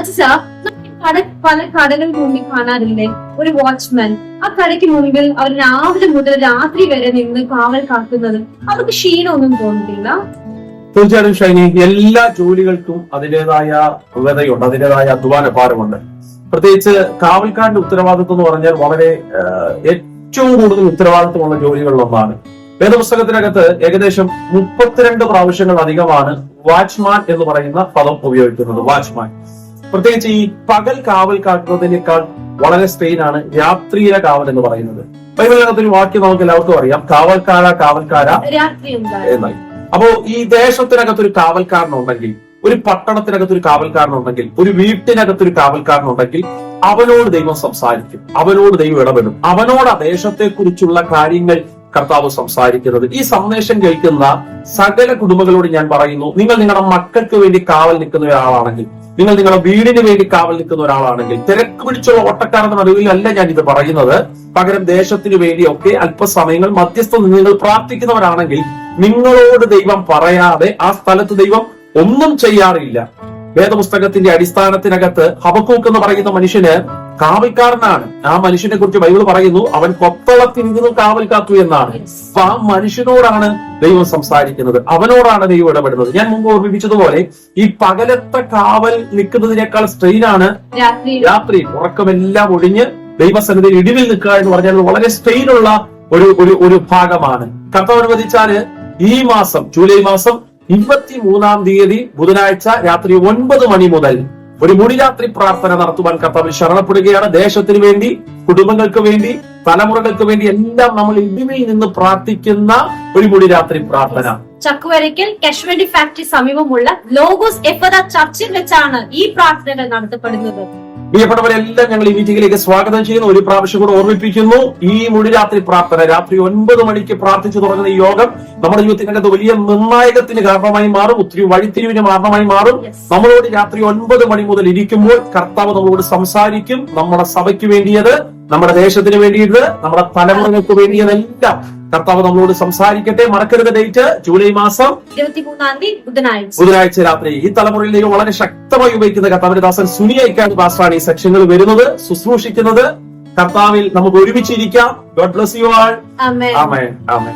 അച്ഛാ കട പല കടകൾ മുമ്പിൽ കാണാറില്ലേ? ഒരു വാച്ച്മാൻ ആ കടയ്ക്ക് മുമ്പിൽ അവർ രാവിലെ മുതൽ രാത്രി വരെ നിന്ന് കാവൽ കാക്കുന്നത്. അവർക്ക് ക്ഷീണമൊന്നും തോന്നുന്നില്ല തീർച്ചയായിട്ടും ഷൈനി എല്ലാ ജോലികൾക്കും അതിന്റെതായ വ്യതയുണ്ട് അതിന്റെതായ അധ്വാന ഭാരമുണ്ട് പ്രത്യേകിച്ച് കാവൽക്കാരന്റെ ഉത്തരവാദിത്വം എന്ന് പറഞ്ഞാൽ വളരെ ഏറ്റവും കൂടുതൽ ഉത്തരവാദിത്വമുള്ള ജോലികളിലൊന്നാണ്. വേദപുസ്തകത്തിനകത്ത് ഏകദേശം മുപ്പത്തിരണ്ട് പ്രാവശ്യങ്ങൾ അധികമാണ് വാച്ച്മാൻ എന്ന് പറയുന്ന പദം ഉപയോഗിക്കുന്നത് വാച്ച്മാൻ. പ്രത്യേകിച്ച് ഈ പകൽ കാവൽ കാക്കുന്നതിനേക്കാൾ വളരെ സ്ട്രെയിൻ ആണ് രാത്രിയിലെ കാവൽ എന്ന് പറയുന്നത്. ബൈബിളിനകത്ത് ഒരു വാക്യം നമുക്ക് എല്ലാവർക്കും അറിയാം. കാവൽക്കാര കാവൽക്കാര എന്നായി. അപ്പോ ഈ ദേശത്തിനകത്ത് ഒരു കാവൽക്കാരനുണ്ടെങ്കിൽ ഒരു പട്ടണത്തിനകത്ത് ഒരു കാവൽക്കാരനുണ്ടെങ്കിൽ ഒരു വീട്ടിനകത്ത് ഒരു കാവൽക്കാരനുണ്ടെങ്കിൽ അവനോട് ദൈവം സംസാരിക്കും. അവനോട് ദൈവം ഇടപെടും. അവനോട് ആ ദേശത്തെ കുറിച്ചുള്ള കാര്യങ്ങൾ കർത്താവ് സംസാരിക്കുന്നത്. ഈ സന്ദേശം കേൾക്കുന്ന സകല കുടുംബങ്ങളോട് ഞാൻ പറയുന്നു നിങ്ങൾ നിങ്ങളുടെ മക്കൾക്ക് വേണ്ടി കാവൽ നിൽക്കുന്ന ഒരാളാണെങ്കിൽ നിങ്ങൾ നിങ്ങളുടെ വീടിന് വേണ്ടി കാവൽ നിൽക്കുന്ന ഒരാളാണെങ്കിൽ തിരക്ക് പിടിച്ചുള്ള ഓട്ടക്കാരെന്ന അറിവിലല്ല ഞാൻ ഇത് പറയുന്നത്. പകരം ദേശത്തിന് വേണ്ടിയൊക്കെ അല്പസമയങ്ങൾ മധ്യസ്ഥ നിങ്ങൾ പ്രാർത്ഥിക്കുന്നവരാണെങ്കിൽ നിങ്ങളോട് ദൈവം പറയാതെ ആ സ്ഥലത്ത് ദൈവം ഒന്നും ചെയ്യാറില്ല. വേദപുസ്തകത്തിന്റെ അടിസ്ഥാനത്തിനകത്ത് ഹബക്കൂക്ക് എന്ന് പറയുന്ന മനുഷ്യന് കാവൽക്കാരനാണ്. ആ മനുഷ്യനെ കുറിച്ച് ബൈബിൾ പറയുന്നു അവൻ കൊത്തളത്തിരിക്കുന്നു കാവൽ കാത്തു എന്നാണ്. അപ്പൊ ആ മനുഷ്യനോടാണ് ദൈവം സംസാരിക്കുന്നത്. അവനോടാണ് ദൈവം ഇടപെടുന്നത്. ഞാൻ മുമ്പ് ഓർമ്മിപ്പിച്ചതുപോലെ ഈ പകലത്തെ കാവൽ നിൽക്കുന്നതിനേക്കാൾ സ്ട്രെയിൻ ആണ് രാത്രി. ഉറക്കമെല്ലാം ഒഴിഞ്ഞ് ദൈവസന്നിധിയിൽ ഇടിവിൽ നിൽക്കുക എന്ന് പറഞ്ഞാൽ വളരെ സ്ട്രെയിൻ ഉള്ള ഒരു ഒരു ഒരു ഭാഗമാണ്. കർത്താവ് അനുവദിച്ചാൽ ഈ മാസം ജൂലൈ മാസം ഇരുപത്തി മൂന്നാം തീയതി ബുധനാഴ്ച രാത്രി ഒൻപത് മണി മുതൽ ഒരു മുടിരാത്രി പ്രാർത്ഥന നടത്തുവാൻ കർത്താവിൽ ശരണപ്പെടുകയാണ്. ദേശത്തിന് വേണ്ടി കുടുംബങ്ങൾക്ക് വേണ്ടി തലമുറകൾക്ക് വേണ്ടി എല്ലാം നമ്മൾ ഇടിവിൽ നിന്ന് പ്രാർത്ഥിക്കുന്ന ഒരു മുടിരാത്രി പ്രാർത്ഥന. ചക്കുവരയ്ക്കൽ കശ്മീരി ഫാക്ടറി സമീപമുള്ള ലോഗോസ് എഫദ ചർച്ചിൽ വെച്ചാണ് ഈ പ്രാർത്ഥനകൾ നടത്തപ്പെടുന്നത്. പ്രിയപ്പെട്ടവരെല്ലാം ഞങ്ങൾ ഈ മീറ്റിംഗിലേക്ക് സ്വാഗതം ചെയ്യുന്നു. ഒരു പ്രാവശ്യം കൂടെ ഓർമ്മിപ്പിക്കുന്നു. ഈ മുടിരാത്രി പ്രാർത്ഥന രാത്രി ഒൻപത് മണിക്ക് പ്രാർത്ഥിച്ചു തുടങ്ങുന്ന ഈ യോഗം നമ്മുടെ ജീവിതത്തിനകത്ത് വലിയ നിർണായകത്തിന് കാരണമായി മാറും. ഒത്തിരി വഴിത്തിരിവിന് കാരണമായി മാറും. നമ്മളോട് രാത്രി ഒൻപത് മണി മുതൽ ഇരിക്കുമ്പോൾ കർത്താവ് നമ്മളോട് സംസാരിക്കും. നമ്മുടെ സഭയ്ക്ക് വേണ്ടിയത് നമ്മുടെ ദേശത്തിന് വേണ്ടിയത് നമ്മുടെ തലമുറകൾക്ക് വേണ്ടിയതെല്ലാം കർത്താവ് നമ്മളോട് സംസാരിക്കട്ടെ. മറക്കരുത് ഡേറ്റ് ജൂലൈ മാസം ഇരുപത്തിമൂന്നാം തീയതി ബുധനാഴ്ച. ബുധനാഴ്ച രാത്രി ഈ തലമുറയിലേക്ക് വളരെ ശക്തമായി ഉപയോഗിക്കുന്ന കർത്താവിന്റെ ദാസൻ സുനിയയ്ക്കാണ് പാസ്റ്ററാണ് ഈ സെക്ഷനുകൾ വരുന്നത് ശുശ്രൂഷിക്കുന്നത്. കർത്താവിൽ നമുക്ക് ഒരുമിച്ചിരിക്കാം. ഗോഡ് ബ്ലസ് യു ആൾ ആമേ ആമേ